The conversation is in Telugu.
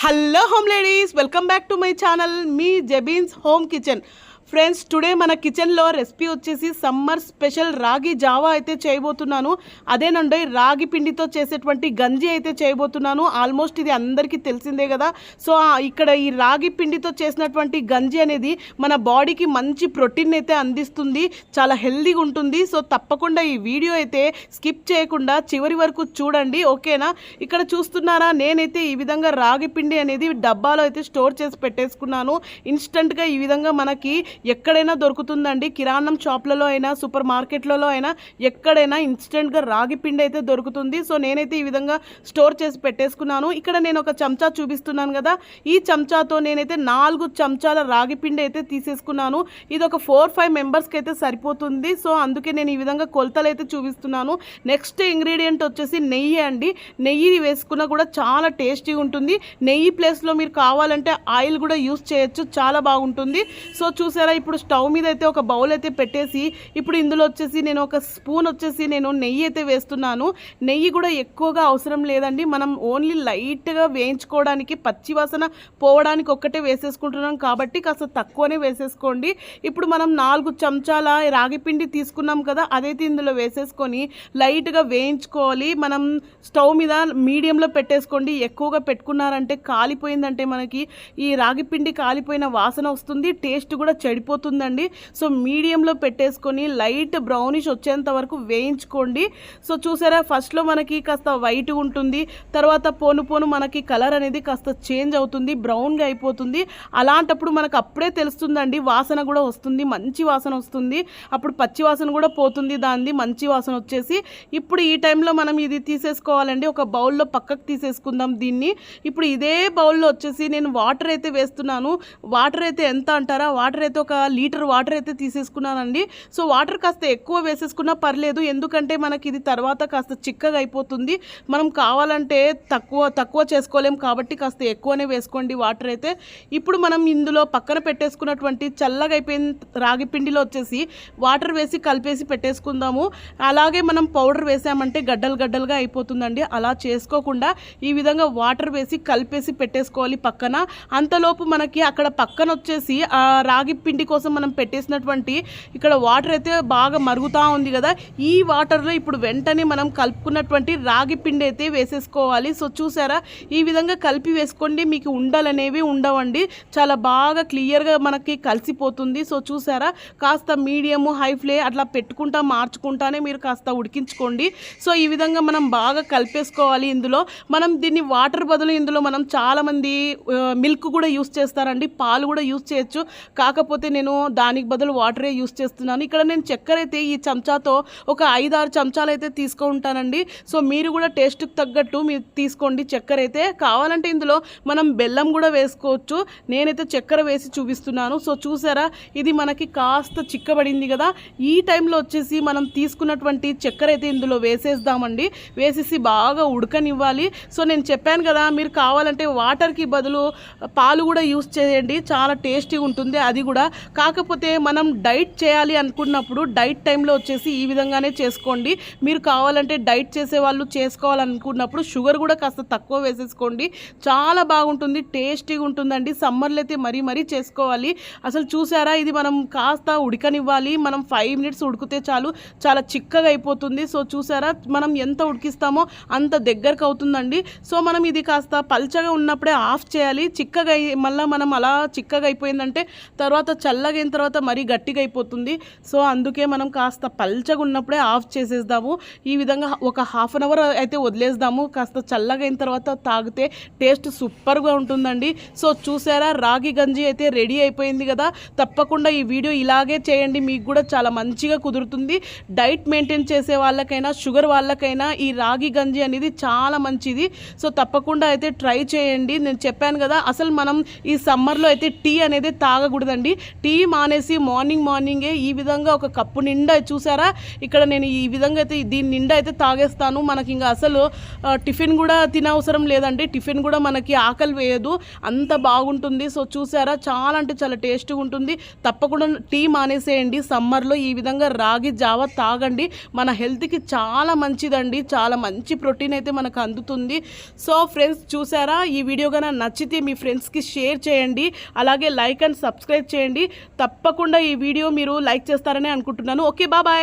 hello home ladies welcome back to my channel me Jebeen's home kitchen friends today మన కిచెన్లో రెసిపీ వచ్చేసి సమ్మర్ స్పెషల్ రాగి జావా అయితే చేయబోతున్నాను. అదేనండి రాగి పిండితో చేసేటువంటి గంజి అయితే చేయబోతున్నాను. ఆల్మోస్ట్ ఇది అందరికీ తెలిసిందే కదా. సో ఇక్కడ ఈ రాగి పిండితో చేసినటువంటి గంజి అనేది మన బాడీకి మంచి ప్రోటీన్ అయితే అందిస్తుంది. చాలా హెల్దీగా ఉంటుంది. సో తప్పకుండా ఈ వీడియో అయితే స్కిప్ చేయకుండా చివరి వరకు చూడండి. ఓకేనా? ఇక్కడ చూస్తున్నారా? నేనైతే ఈ విధంగా రాగి పిండి అనేది డబ్బాలో అయితే స్టోర్ చేసి పెట్టేసుకున్నాను. ఇన్స్టంట్గా ఈ విధంగా మనకి ఎక్కడైనా దొరుకుతుందండి. కిరాణం షాప్లలో అయినా సూపర్ మార్కెట్లలో అయినా ఎక్కడైనా ఇన్స్టెంట్గా రాగి పిండి అయితే దొరుకుతుంది. సో నేనైతే ఈ విధంగా స్టోర్ చేసి పెట్టేసుకున్నాను. ఇక్కడ నేను ఒక చెంచా చూపిస్తున్నాను కదా. ఈ చెంచాతో నేనైతే నాలుగు చెంచాల రాగి పిండి అయితే తీసేసుకున్నాను. ఇది ఒక ఫోర్ ఫైవ్ మెంబర్స్కి అయితే సరిపోతుంది. సో అందుకే నేను ఈ విధంగా కొలతలు అయితే చూపిస్తున్నాను. నెక్స్ట్ ఇంగ్రీడియంట్ వచ్చేసి నెయ్యి అండి. నెయ్యి వేసుకున్నా కూడా చాలా టేస్టీగా ఉంటుంది. నెయ్యి ప్లేస్లో మీరు కావాలంటే ఆయిల్ కూడా యూస్ చేయొచ్చు. చాలా బాగుంటుంది. సో చూసారా ఇప్పుడు స్టవ్ మీద అయితే ఒక బౌల్ అయితే పెట్టేసి ఇప్పుడు ఇందులో వచ్చేసి నేను ఒక స్పూన్ వచ్చేసి నేను నెయ్యి అయితే వేస్తున్నాను. నెయ్యి కూడా ఎక్కువగా అవసరం లేదండి. మనం ఓన్లీ లైట్గా వేయించుకోవడానికి పచ్చి వాసన పోవడానికి ఒక్కటే వేసేసుకుంటున్నాం కాబట్టి కాస్త తక్కువనే వేసేసుకోండి. ఇప్పుడు మనం నాలుగు చెంచాల రాగి పిండి తీసుకున్నాం కదా అదైతే ఇందులో వేసేసుకొని లైట్గా వేయించుకోవాలి. మనం స్టవ్ మీద మీడియంలో పెట్టేసుకోండి. ఎక్కువగా పెట్టుకున్నారంటే కాలిపోయిందంటే మనకి ఈ రాగి పిండి కాలిపోయిన వాసన వస్తుంది. టేస్ట్ కూడా సరిపోతుందండి. సో మీడియంలో పెట్టేసుకొని లైట్ బ్రౌనిష్ వచ్చేంత వరకు వేయించుకోండి. సో చూసారా ఫస్ట్లో మనకి కాస్త వైట్ ఉంటుంది. తర్వాత పోను పోను మనకి కలర్ అనేది కాస్త చేంజ్ అవుతుంది బ్రౌన్గా అయిపోతుంది. అలాంటప్పుడు మనకు అప్పుడే తెలుస్తుందండి వాసన కూడా వస్తుంది మంచి వాసన వస్తుంది. అప్పుడు పచ్చి వాసన కూడా పోతుంది దానిది మంచి వాసన వచ్చేసి. ఇప్పుడు ఈ టైంలో మనం ఇది తీసేసుకోవాలండి ఒక బౌల్లో పక్కకు తీసేసుకుందాం దీన్ని. ఇప్పుడు ఇదే బౌల్లో వచ్చేసి నేను వాటర్ అయితే వేస్తున్నాను. వాటర్ అయితే ఎంత అంటారా? వాటర్ అయితే ఒక ఒక లీటర్ వాటర్ అయితే తీసేసుకున్నానండి. సో వాటర్ కాస్త ఎక్కువ వేసేసుకున్నా పర్లేదు. ఎందుకంటే మనకి ఇది తర్వాత కాస్త చిక్కగా అయిపోతుంది. మనం కావాలంటే తక్కువ తక్కువ చేసుకోలేం కాబట్టి కాస్త ఎక్కువనే వేసుకోండి వాటర్ అయితే. ఇప్పుడు మనం ఇందులో పక్కన పెట్టేసుకున్నటువంటి చల్లగా అయిపోయిన రాగి పిండిలో వచ్చేసి వాటర్ వేసి కలిపేసి పెట్టేసుకుందాము. అలాగే మనం పౌడర్ వేసామంటే గడ్డలు గడ్డలుగా అయిపోతుందండి. అలా చేసుకోకుండా ఈ విధంగా వాటర్ వేసి కలిపేసి పెట్టేసుకోవాలి పక్కన. అంతలోపు మనకి అక్కడ పక్కన వచ్చేసి ఆ రాగి పిండి కోసం మనం పెట్టేసినటువంటి ఇక్కడ వాటర్ అయితే బాగా మరుగుతూ ఉంది కదా. ఈ వాటర్లో ఇప్పుడు వెంటనే మనం కలుపుకున్నటువంటి రాగి పిండి అయితే వేసేసుకోవాలి. సో చూసారా? ఈ విధంగా కలిపి వేసుకోండి. మీకు ఉండలనేవి ఉండవండి. చాలా బాగా క్లియర్గా మనకి కలిసిపోతుంది. సో చూసారా? కాస్త మీడియము హై ఫ్లే అట్లా పెట్టుకుంటా మార్చుకుంటానే మీరు కాస్త ఉడికించుకోండి. సో ఈ విధంగా మనం బాగా కలిపేసుకోవాలి ఇందులో. మనం దీన్ని వాటర్ బదులు ఇందులో మనం చాలామంది మిల్క్ కూడా యూస్ చేస్తారండి. పాలు కూడా యూస్ చేయొచ్చు. కాకపోతే నేను దానికి బదులు వాటరే యూస్ చేస్తున్నాను. ఇక్కడ నేను చక్కెర అయితే ఈ చెంచాతో ఒక ఐదు ఆరు చెంచాలు అయితే తీసుకుంటానండి. సో మీరు కూడా టేస్ట్కి తగ్గట్టు మీరు తీసుకోండి. చక్కెర అయితే కావాలంటే ఇందులో మనం బెల్లం కూడా వేసుకోవచ్చు. నేనైతే చక్కెర వేసి చూపిస్తున్నాను. సో చూసారా? ఇది మనకి కాస్త చిక్కబడింది కదా. ఈ టైంలో వచ్చేసి మనం తీసుకున్నటువంటి చక్కెర అయితే ఇందులో వేసేద్దామండి. వేసేసి బాగా ఉడకనివ్వాలి. సో నేను చెప్పాను కదా మీరు కావాలంటే వాటర్కి బదులు పాలు కూడా యూస్ చేయండి. చాలా టేస్టీగా ఉంటుంది. అది కూడా కాకపోతే మనం డైట్ చేయాలి అనుకున్నప్పుడు డైట్ టైంలో వచ్చేసి ఈ విధంగానే చేసుకోండి. మీరు కావాలంటే డైట్ చేసే వాళ్ళు చేసుకోవాలనుకున్నప్పుడు షుగర్ కూడా కాస్త తక్కువ వేసేసుకోండి. చాలా బాగుంటుంది టేస్టీగా ఉంటుందండి. సమ్మర్లో అయితే మరీ మరీ చేసుకోవాలి. అసలు చూసారా? ఇది మనం కాస్త ఉడకనివ్వాలి. మనం ఫైవ్ మినిట్స్ ఉడికితే చాలు చాలా చిక్కగా అయిపోతుంది. సో చూసారా? మనం ఎంత ఉడికిస్తామో అంత దగ్గరకు అవుతుందండి. సో మనం ఇది కాస్త పల్చగా ఉన్నప్పుడే ఆఫ్ చేయాలి. చిక్కగా మళ్ళీ మనం అలా చిక్కగా అయిపోయిందంటే తర్వాత చల్లగా అయిన తర్వాత మరీ గట్టిగా అయిపోతుంది సో అందుకే మనం కాస్త పల్చగా ఉన్నప్పుడే ఆఫ్ చేసేద్దాము. ఈ విధంగా ఒక హాఫ్ అన్ అవర్ అయితే వదిలేద్దాము. కాస్త చల్లగా అయిన తర్వాత తాగితే టేస్ట్ సూపర్గా ఉంటుందండి. సో చూసారా? రాగి గంజి అయితే రెడీ అయిపోయింది కదా. తప్పకుండా ఈ వీడియో ఇలాగే చేయండి. మీకు కూడా చాలా మంచిగా కుదురుతుంది. డైట్ మెయింటైన్ చేసే వాళ్ళకైనా షుగర్ వాళ్ళకైనా ఈ రాగి గంజి అనేది చాలా మంచిది. సో తప్పకుండా అయితే ట్రై చేయండి. నేను చెప్పాను కదా అసలు మనం ఈ సమ్మర్లో అయితే టీ అనేది తాగకూడదండి. టీ మానేసి మార్నింగ్ మార్నింగే ఈ విధంగా ఒక కప్పు నిండా చూసారా? ఇక్కడ నేను ఈ విధంగా అయితే దీని నిండా అయితే తాగేస్తాను. మనకి ఇంకా అసలు టిఫిన్ కూడా తినవసరం లేదండి. టిఫిన్ కూడా మనకి ఆకలి వేయదు. అంత బాగుంటుంది. సో చూసారా? చాలా అంటే చాలా టేస్ట్గా ఉంటుంది. తప్పకుండా టీ మానేసేయండి. సమ్మర్లో ఈ విధంగా రాగి జావ తాగండి. మన హెల్త్కి చాలా మంచిదండి. చాలా మంచి ప్రోటీన్ అయితే మనకు అందుతుంది. సో ఫ్రెండ్స్ చూసారా? ఈ వీడియో కన్నా నచ్చితే మీ ఫ్రెండ్స్కి షేర్ చేయండి. అలాగే లైక్ అండ్ సబ్స్క్రైబ్ చేయండి. తప్పకుండా ఈ వీడియో మీరు లైక్ చేస్తారని అనుకుంటున్నాను. ఓకే బాబాయ్